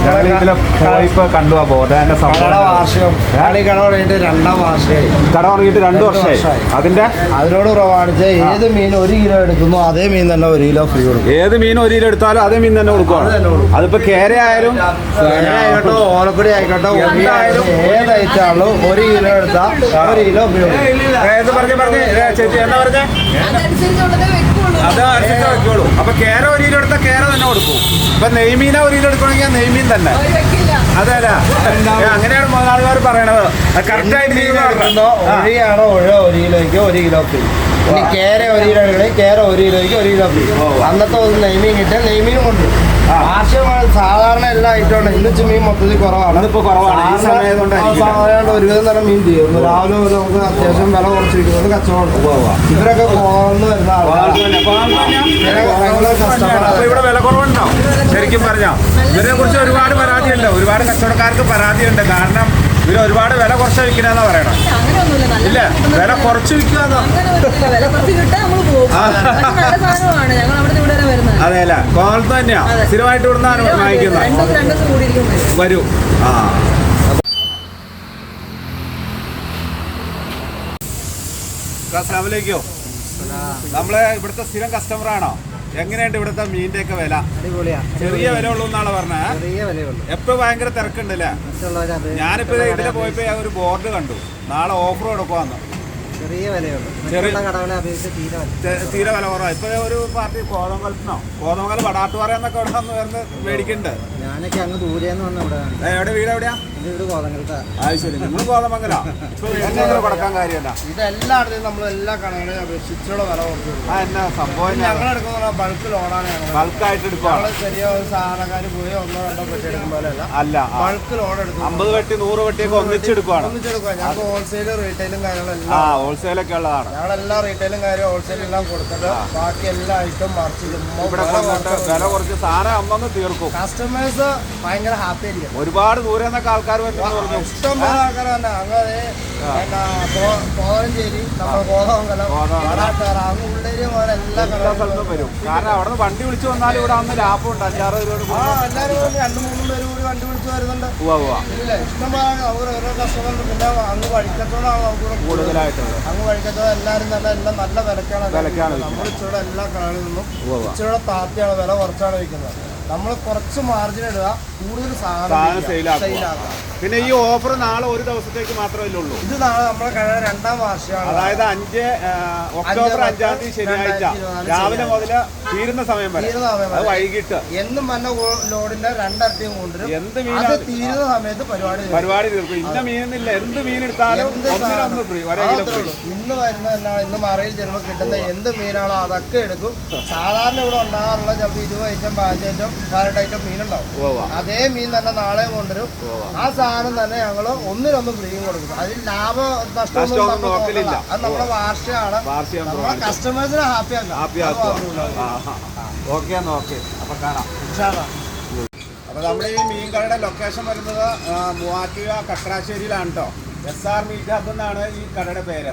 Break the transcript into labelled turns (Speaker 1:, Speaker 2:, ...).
Speaker 1: ഇതിലെ പോയിപ്പോ കണ്ടു ആ ബോധന്റെ
Speaker 2: കടയുടെ
Speaker 1: സംഭവം
Speaker 2: വാർഷികം കളി കട തുടങ്ങിയിട്ട് രണ്ടാം വാർഷികമായി.
Speaker 1: കട തുടങ്ങിയിട്ട് രണ്ട് വർഷമായി. അതിന്റെ?
Speaker 2: അതിനോട് പ്രമാണിച്ച് ഏത് മീൻ ഒരു കിലോ എടുക്കുന്നു അതേ മീൻ തന്നെ ഒരു കിലോ ഫ്രീ കൊടുക്കും.
Speaker 1: ഏത് മീൻ ഒരു കിലോ എടുത്താലും അതേ മീൻ തന്നെ കൊടുക്കും. അതിപ്പോ കേര ആയാലും?
Speaker 2: ആയിക്കോട്ടെ ഓലക്കൊടി ആയിക്കോട്ടെ
Speaker 1: എന്തായാലും
Speaker 2: ഏത് ഐറ്റാണല്ലോ ഒരു കിലോ എടുത്താൽ ഒരു കിലോ ഫ്രീ കൊടുക്കും.
Speaker 1: ഏത് പറഞ്ഞ പറഞ്ഞേ ചേച്ചി എന്താ പറഞ്ഞേ? അത് അനുസരിച്ച് വെക്കുള്ളൂ അപ്പൊ കേര ഒരു കിലോ എടുത്താൽ കേര തന്നെ കൊടുക്കും. ഇപ്പൊ നെയ്മീന ഒരു കിലോ എടുക്കണമെങ്കിൽ നെയ്മീൻ തന്നെ. അതല്ല അങ്ങനെയാണ് മുതലാളിമാർ പറയണത്. കറക്റ്റായിട്ട്
Speaker 2: മീൻ എടുക്കുന്നോ ഒഴിയാണോ ഒഴ ഒരു കിലോയ്ക്ക് ഒരു കിലോ ഇനി കേര ഒരു കിലോ എടുക്കണേ കേര ഒരു കിലോയ്ക്ക് ഒരു കിലോ അന്നത്തെ ദിവസം നെയ്മീൻ കിട്ടിയാൽ നെയ്മീനും കൊണ്ടുവരും. വാർഷികമാണ് എല്ലാ ഇന്ന് ഇച്ചിരി മീൻ മൊത്തത്തിൽ കുറവാണ്.
Speaker 1: ഇന്നിപ്പോ കുറവാണ്. ഈ സമയം കൊണ്ടായിരിക്കും.
Speaker 2: സാധാരണ ഒരുവിധം തന്നെ മീൻ തീരും. രാവിലെ മുതൽ നമുക്ക് അത്യാവശ്യം വില കുറച്ചിരിക്കുന്നത് കച്ചവടം ഇവരൊക്കെ പോകാന്ന് വരുന്ന ആൾക്കാരാണ്
Speaker 1: ഇവിടെ വില കുറവുണ്ടോ ശരിക്കും പറഞ്ഞാൽ ഇതിനെ കുറിച്ച് ഒരുപാട് പരാതിയുണ്ട്. ഒരുപാട് കച്ചവടക്കാർക്ക് പരാതിയുണ്ട്. കാരണം ഇവർ ഒരുപാട് വില കുറച്ച് വിൽക്കണെന്നാ പറയണം. ഇല്ല വില കുറച്ച് വിൽക്കാന്നോ
Speaker 3: അങ്ങനെ പറ്റില്ല വില കുറച്ച് കിട്ടാൻ നമ്മൾ പോകും. നല്ല സാധനമാണ്. ഞങ്ങൾ അവിടെ ഇവിടെ വരെ വരുന്നത്.
Speaker 1: അതെ. അല്ല കോളത്ത് തന്നെയാ. സ്ഥിരമായിട്ട് ഇവിടുന്നാണ് വാങ്ങിക്കുന്നത്.
Speaker 3: വരും.
Speaker 1: ആ. അസ്ലാമലേക്കോ നമ്മളെ ഇവിടുത്തെ സ്ഥിരം കസ്റ്റമർ ആണോ? എങ്ങനെയുണ്ട് ഇവിടുത്തെ മീനിന്റെ ഒക്കെ വില ചെറിയ വില ഉള്ളൂ എന്നാണ് പറഞ്ഞത് എപ്പോ ഭയങ്കര തിരക്കുണ്ടല്ലേ? ഞാനിപ്പോ ഇതിലെ പോയപ്പോ ഒരു ബോർഡ് കണ്ടു. നാളെ ഓഫർ കൊടുക്കുവാന്ന്.
Speaker 2: ചെറിയ വിലയുള്ളൂ.
Speaker 1: ചെറിയ-
Speaker 2: കടകളെ അപേക്ഷിച്ച് തീരെ വില
Speaker 1: തീരെ വില കുറവാണ് ഇപ്പൊ ഒരു പാർട്ടി കോതമംഗലത്തിനോ കോതമംഗലം വടാട്ടുപാറ എന്നൊക്കെ ഇവിടെ വന്ന് വരുന്ന മേടിക്കുന്നുണ്ട്
Speaker 2: ഞാനൊക്കെ അങ്ങ് ദൂരെന്ന് വന്ന ഇവിടെ
Speaker 1: എവിടെ വീട് എവിടെയാ?
Speaker 2: വീട് കോതങ്കലത്താ
Speaker 1: അത് ശരി. നിങ്ങൾ കോതമംഗലാ കൊടുക്കാൻ കാര്യമല്ല.
Speaker 2: ഇത് എല്ലായിടത്തും നമ്മൾ എല്ലാ കടകളെയും അപേക്ഷിച്ചുള്ള വില കുറച്ച്
Speaker 1: ആ എന്നാ സംഭവം
Speaker 2: ഞങ്ങൾ എടുക്കുന്ന ബൾക്ക് ലോണാണ്
Speaker 1: ബൾക്കായിട്ട്
Speaker 2: ഞങ്ങൾ ചെറിയ സാധനക്കാര് സാധനക്കാർ പോയി ഒന്നോ രണ്ടോ പെട്ടി എടുക്കുമ്പോഴല്ല
Speaker 1: അല്ല
Speaker 2: ബൾക്ക് ലോൺ എടുക്കും
Speaker 1: അമ്പത് വെട്ടി നൂറ് വെട്ടിയൊക്കെ ഒന്നിച്ചെടുക്കുവാണ്
Speaker 2: ഒന്നിച്ചെടുക്കുക ഞങ്ങൾക്ക് ഹോൾസെയിൽ റീറ്റെയിലും കാര്യങ്ങളെല്ലാം
Speaker 1: ആ ഹോൾസെയിലൊക്കെ ഉള്ളതാണ്.
Speaker 2: ഞങ്ങളെല്ലാ റീറ്റെയിലും കാര്യം ഹോൾസെയിൽ എല്ലാം കൊടുത്തിട്ട് ബാക്കി എല്ലാ ഐറ്റം മറിച്ച്
Speaker 1: ഇവിടെ കൊണ്ടിട്ട് വില കുറച്ച് സാധനം അന്നൊന്ന് തീർക്കും.
Speaker 2: കസ്റ്റമേഴ്സ് ഭയങ്കര ഹാപ്പി ആയിരിക്കും.
Speaker 1: ഒരുപാട് ദൂരെ നിന്നൊക്കെ ആൾക്കാർ പറ്റുമെന്ന് പറഞ്ഞു.
Speaker 2: ഇഷ്ടം ആൾക്കാർ തന്നെ അങ്ങനെ കോതഞ്ചേരി നമ്മുടെ കോതമംഗലം. വടാട്ടാറ അങ്ങ് ഉള്ളേരിയ പോലെ എല്ലാ
Speaker 1: സ്ഥലത്തും വരും. കാരണം അവിടെ നിന്ന് വണ്ടി വിളിച്ചു വന്നാൽ ഇവിടെ അന്ന് ലാഭമുണ്ട്. അഞ്ചാറ് രൂപ
Speaker 2: ആ എല്ലാവരും രണ്ട് മൂന്നും പേര് കൂടി വണ്ടി വിളിച്ച് വരുന്നുണ്ട്. ഇല്ല ഇഷ്ടമാണ് അവർ ഓരോ കസ്റ്റമറിന് പിന്നെ അങ്ങ് വഴിക്കത്തോടാണ് നമുക്ക്
Speaker 1: കൂടുതലായിട്ടുള്ളത്.
Speaker 2: അങ്ങ് വഴിക്കത്തോടെ എല്ലാവരും തന്നെ എല്ലാം നല്ല വിലക്കാണ്. നമ്മൾ ഇച്ചിരി എല്ലാ കടകളിൽ നിന്നും. ഇച്ചിരി താത്തിയാണ് വില കുറച്ചാണ് വിൽക്കുന്നത്. നമ്മൾ കുറച്ച് മാർജിൻ ഇടുക കൂടുതൽ
Speaker 1: സാധനം സെയിലാക്കുക പിന്നെ ഈ ഓഫർ നാളെ ഒരു ദിവസത്തേക്ക് മാത്രമേ ഉള്ളൂ?
Speaker 2: ഇത് നാളെ നമ്മുടെ കട രണ്ടാം വാർഷികമാണ്.
Speaker 1: അതായത് അഞ്ച് ഒക്ടോബർ അഞ്ചാം തീയതി ശനിയാഴ്ച. രാവിലെ മുതൽ തീരുന്ന സമയം വരെ. അത്. വൈകിട്ട്.
Speaker 2: എന്നും വന്ന ലോഡിന്റെ രണ്ടരട്ടിയും കൊണ്ടുവരും
Speaker 1: എന്ത് മീൻ
Speaker 2: തീരുന്ന സമയത്ത് പരിപാടി.
Speaker 1: പരിപാടി തീർക്കും. ഇന്ന മീനില്ല എന്ത് മീൻ എടുത്താലും ഒന്നിനൊന്ന് ഫ്രീ ഒരേ
Speaker 2: ആ,
Speaker 1: കിലോ ഫ്രീ
Speaker 2: ഇന്ന് വരുന്ന ഇന്ന് മറയിൽ ചെല്ലുമ്പോൾ കിട്ടുന്ന എന്ത് മീനാണോ അതൊക്കെ എടുക്കും. സാധാരണ ഇവിടെ ഉണ്ടാകാറുള്ള ചിലപ്പോൾ ഇരുപത് ഐറ്റം പതിനഞ്ച് ഐറ്റം. ഐറ്റം മീനുണ്ടാവും. അതേ മീൻ തന്നെ നാളെ കൊണ്ടുവരും. ആ സാധനം തന്നെ ഞങ്ങൾ ഒന്നിനൊന്നും ഫ്രീയും കൊടുക്കും അതിൽ ലാഭ നഷ്ടമൊന്നും
Speaker 1: നോക്കലില്ല.
Speaker 2: അത് നമ്മുടെ വാർഷികമാണ്. കസ്റ്റമേഴ്സിന് ഹാപ്പി ആക്കാം.
Speaker 1: ഓക്കെ എന്നാ ഓക്കെ. അപ്പൊ കാണാം. അപ്പൊ നമ്മുടെ ഈ മീൻ കടയുടെ ലൊക്കേഷൻ വരുന്നത് മൂവാറ്റുക മൂവാറ്റുപുഴ കക്രാശ്ശേരിയിലാണ് കേട്ടോ എസ് ആർ മീറ്റ് ഹബ് എന്നാണ് ഈ കടയുടെ പേര്.